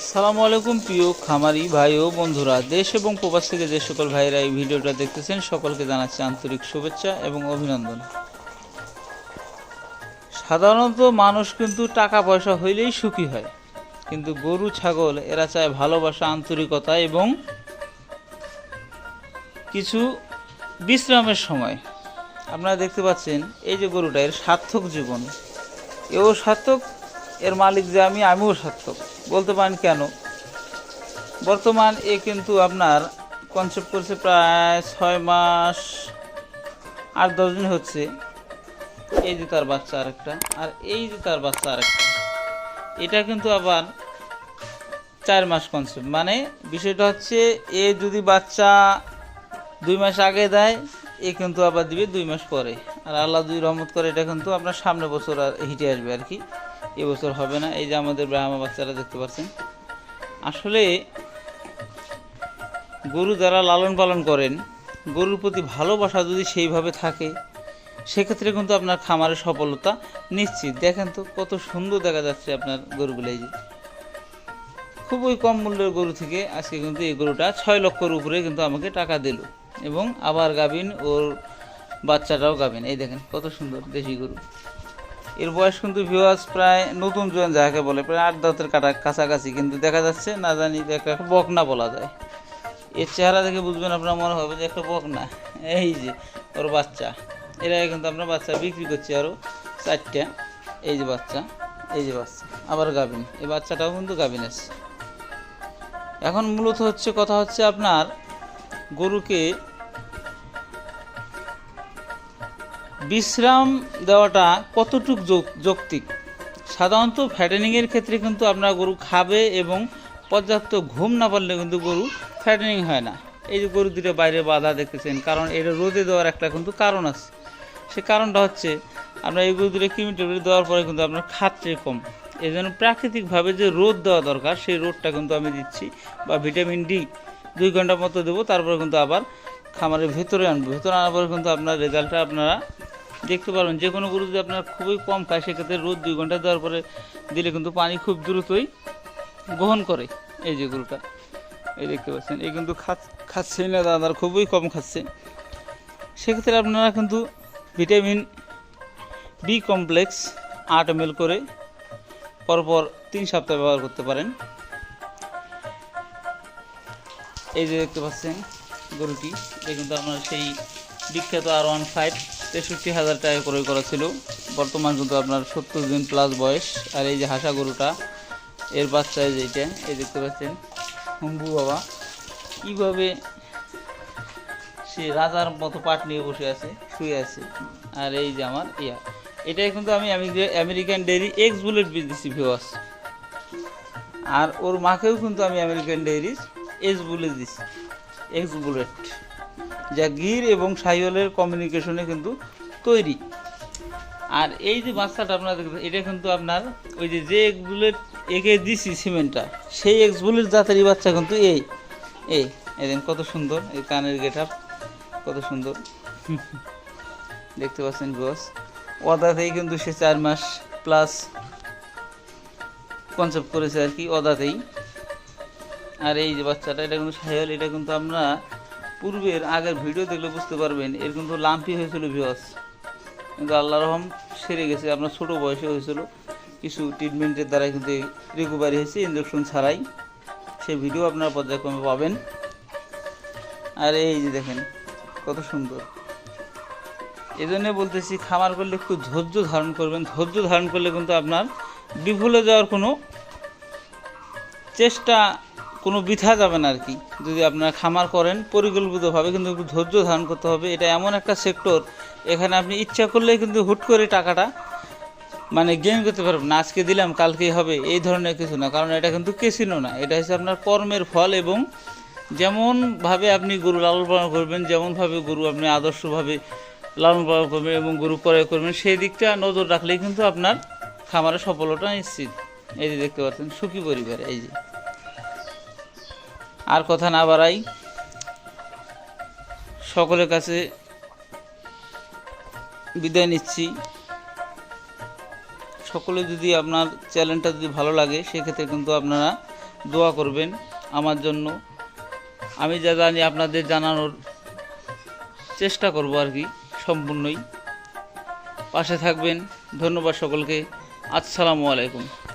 আসসালামু আলাইকুম, প্রিয় খামারি ভাই ও বন্ধুরা। দেশ এবং প্রবাস থেকে যে সকল ভাইরা এই ভিডিওটা দেখতেছেন, সকলকে জানাচ্ছি আন্তরিক শুভেচ্ছা এবং অভিনন্দন। সাধারণত মানুষ কিন্তু টাকা পয়সা হইলেই সুখী হয়। কিন্তু গরু, ছাগল, এরা চায় ভালোবাসা, আন্তরিকতা এবং কিছু বিশ্রামের সময়। আপনারা দেখতে পাচ্ছেন, এই যে গরুটা, এর সার্থক জীবন। এও সার্থক এর মালিক যে আমি, আমিও সার্থক বলতে পারেন কেন? বর্তমান এ কিন্তু আপনার কনসেপ্ট করছে প্রায় ছয় মাস, আট দশ দিন হচ্ছে। এই যে তার বাচ্চা আরেকটা, আর এই যে তার বাচ্চা আরেকটা। এটা কিন্তু আবার চার মাস কনসেপ্ট মানে বিষয়টা হচ্ছে, এ যদি বাচ্চা দুই মাস আগে দেয়, এ কিন্তু আবার দিবে দুই মাস পরে। আর আল্লাহ দুই রহমত করে, এটা কিন্তু আপনার সামনে বছর আর হিটে আসবে আর কি। এবছর হবে না। এই যে আমাদের ব্রাহ্মা বাচ্চারা দেখতে পাচ্ছেন। আসলে গরু যারা লালন পালন করেন, গরুর প্রতি ভালোবাসা যদি সেইভাবে থাকে, সেক্ষেত্রে কিন্তু আপনার খামারের সফলতা নিশ্চিত। দেখেন তো কত সুন্দর দেখা যাচ্ছে আপনার গরুগুলো এই যে। খুবই কম মূল্যের গরু থেকে আজকে কিন্তু এই গরুটা ছয় লক্ষর উপরে কিন্তু আমাকে টাকা দিল। এবং আবার গাবিন ওর বাচ্চাটাও গাবিন এই দেখেন কত সুন্দর দেশি গরু। এর বয়স কিন্তু ভিউয়ার্স প্রায় নতুন জোয়ান যাকে বলে, প্রায় আট দাঁতের কাটা কাছাকাছি, কিন্তু দেখা যাচ্ছে না জানি একটা বকনা বলা যায়। এর চেহারা দেখে বুঝবেন আপনার মনে হবে যে একটা বকনা। এই যে, ওর বাচ্চা। এরা কিন্তু আপনার বাচ্চা বিক্রি করছে আরও চারটা। এই যে বাচ্চা, এই যে বাচ্চা, আবার গাভিন। এই বাচ্চাটাও কিন্তু গাভিন আছে এখন মূলত হচ্ছে, কথা হচ্ছে আপনার গরুকে বিশ্রাম দেওয়াটা কতটুক যৌক্তিক? সাধারণত ফ্যাটেনিংয়ের ক্ষেত্রে কিন্তু আপনার গরু খাবে এবং পর্যাপ্ত ঘুম না পারলে কিন্তু গরু ফ্যাটেনিং হয় না। এই যে গরু দুটো বাইরে বাধা দেখতেছেন কারণ এটা রোদে দেওয়ার একটা কিন্তু কারণ আছে। সে কারণটা হচ্ছে, আপনার এই গরু দুটো কিমি টেবিল দেওয়ার পরে কিন্তু আপনার খাচ্ছে কম। এই জন্য প্রাকৃতিকভাবে যে রোদ দেওয়া দরকার, সেই রোদটা কিন্তু আমি দিচ্ছি বা ভিটামিন ডি দুই ঘণ্টা মতো দেবো, তারপরে কিন্তু আবার খামারের ভেতরে আনব। ভেতরে আনার পরে কিন্তু আপনার রেজাল্টটা আপনারা দেখতে পারবেন। যে কোনো গরু যদি আপনার খুবই কম খায়, সেক্ষেত্রে রোদ দুই ঘণ্টা দেওয়ার পরে দিলে কিন্তু পানি খুব দ্রুতই গ্রহণ করে এই যে গরুটা। এই দেখতে পাচ্ছেন এই কিন্তু খাচ্ছে না, দাদার খুবই কম খাচ্ছে। সেক্ষেত্রে আপনারা কিন্তু ভিটামিন বি কমপ্লেক্স আট এম করে পরপর তিন সপ্তাহ ব্যবহার করতে পারেন। এই যে দেখতে পাচ্ছেন গরুটি এটা কিন্তু আপনার সেই বিখ্যাত আর ওয়ান ফাইভ তেষট্টি হাজার টাকা ক্রয় করা ছিল। বর্তমান কিন্তু আপনার সত্তর দিন প্লাস বয়স। আর এই যে হাসা গরুটা, এর বাচ্চা এই যে এই দেখতে পাচ্ছেন। হুম্বু বাবা, কীভাবে সে রাজার মতো পাট নিয়ে বসে আছে, শুয়ে আছে। আর এই যে আমার, ইয়া। এটাই কিন্তু আমি আমেরি- আমেরিকান ডেয়ারি এক্স বুলেট দিচ্ছি ভিওয়াস আর ওর মাকেও কিন্তু আমি আমেরিকান ডেয়ারির এক্স বুলেট দিচ্ছি এক্স বুলেট যা গির এবং সাইওয়ালের কমিউনিকেশনে কিন্তু তৈরি। আর এই যে বাচ্চাটা আপনারা এটা কিন্তু আপনার ওই যে যে বুলেট একে দিছি সিমেন্টটা, সেই এক্স বুলেট জাতেরই বাচ্চা কিন্তু এই। এই দেখেন কত সুন্দর, এই কানের গেট কত সুন্দর। দেখতে পাচ্ছেন গোস অদাতেই কিন্তু সে চার মাস প্লাস কনসেপ্ট করেছে আর কি অদাতেই আর এই যে বাচ্চাটা, এটা কিন্তু সাহেল এটা কিন্তু আমরা পূর্বের আগের ভিডিও দেখলে বুঝতে পারবেন এর কিন্তু লাম্পি হয়েছিল ভিওস কিন্তু আল্লাহ রহম সেরে গেছে, আপনার ছোটো বয়সে হয়েছিল। কিছু ট্রিটমেন্টের দ্বারা কিন্তু রিকভারি হয়েছে ইঞ্জেকশন ছাড়াই। সেই ভিডিও আপনারা পর্যায়ক্রমে পাবেন। আর এই যে দেখেন, কত সুন্দর। এই জন্য বলতেছি, খামার করলে একটু ধৈর্য ধারণ করবেন। ধৈর্য ধারণ করলে কিন্তু আপনার বিফলে যাওয়ার কোনো চেষ্টা কোনো বৃথা যাবে না আর কি। যদি আপনারা খামার করেন, পরিকল্পিতভাবে কিন্তু ধৈর্য ধারণ করতে হবে। এটা এমন একটা সেক্টর এখানে আপনি ইচ্ছা করলেই কিন্তু হুট করে টাকাটা মানে গেম করতে পারবেন না। আজকে দিলাম, কালকেই হবে, এই ধরনের কিছু না। কারণ এটা কিন্তু কেসিনো না। এটা হচ্ছে আপনার কর্মের ফল এবং যেমনভাবে আপনি গরু লালন পালন করবেন, যেমনভাবে গরু আপনি আদর্শভাবে লালন পালন করবেন এবং গরু ক্রয় করবেন, সেই দিকটা নজর রাখলেই কিন্তু আপনার খামারের সফলতা নিশ্চিত। এই যে দেখতে পাচ্ছেন, সুখী পরিবার, এই যে। আর কথা না বাড়াই, সকলের কাছে বিদায় নিচ্ছি। সকলে যদি আপনার চ্যানেলটা যদি ভালো লাগে, সেক্ষেত্রে কিন্তু আপনারা দোয়া করবেন আমার জন্য। আমি যা জানি আপনাদের জানানোর চেষ্টা করব আর কি, সম্পূর্ণই। পাশে থাকবেন। ধন্যবাদ সকলকে। আসসালামু আলাইকুম।